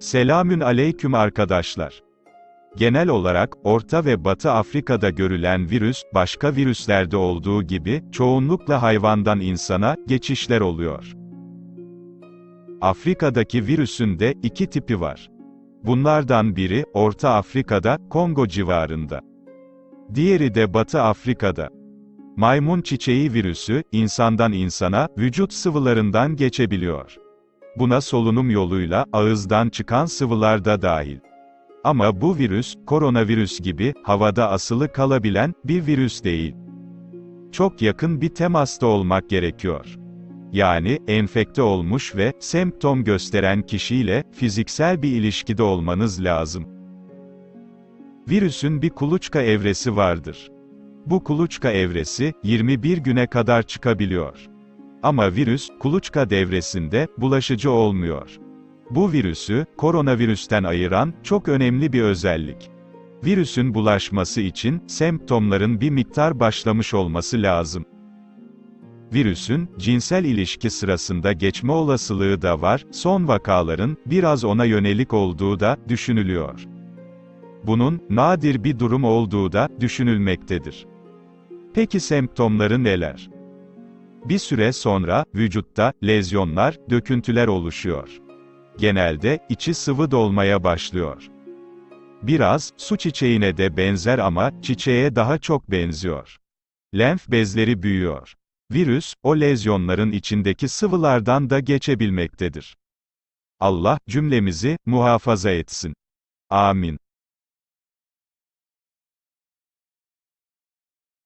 Selamün aleyküm arkadaşlar. Genel olarak, Orta ve Batı Afrika'da görülen virüs, başka virüslerde olduğu gibi, çoğunlukla hayvandan insana, geçişler oluyor. Afrika'daki virüsün de, iki tipi var. Bunlardan biri, Orta Afrika'da, Kongo civarında. Diğeri de Batı Afrika'da. Maymun çiçeği virüsü, insandan insana, vücut sıvılarından geçebiliyor. Buna solunum yoluyla, ağızdan çıkan sıvılar da dahil. Ama bu virüs, koronavirüs gibi, havada asılı kalabilen, bir virüs değil. Çok yakın bir temasta olmak gerekiyor. Yani, enfekte olmuş ve, semptom gösteren kişiyle, fiziksel bir ilişkide olmanız lazım. Virüsün bir kuluçka evresi vardır. Bu kuluçka evresi, 21 güne kadar çıkabiliyor. Ama virüs, kuluçka devresinde, bulaşıcı olmuyor. Bu virüsü, koronavirüsten ayıran, çok önemli bir özellik. Virüsün bulaşması için, semptomların bir miktar başlamış olması lazım. Virüsün, cinsel ilişki sırasında geçme olasılığı da var, son vakaların, biraz ona yönelik olduğu da, düşünülüyor. Bunun, nadir bir durum olduğu da, düşünülmektedir. Peki semptomları neler? Bir süre sonra, vücutta, lezyonlar, döküntüler oluşuyor. Genelde, içi sıvı dolmaya başlıyor. Biraz, su çiçeğine de benzer ama, çiçeğe daha çok benziyor. Lenf bezleri büyüyor. Virüs, o lezyonların içindeki sıvılardan da geçebilmektedir. Allah, cümlemizi, muhafaza etsin. Amin.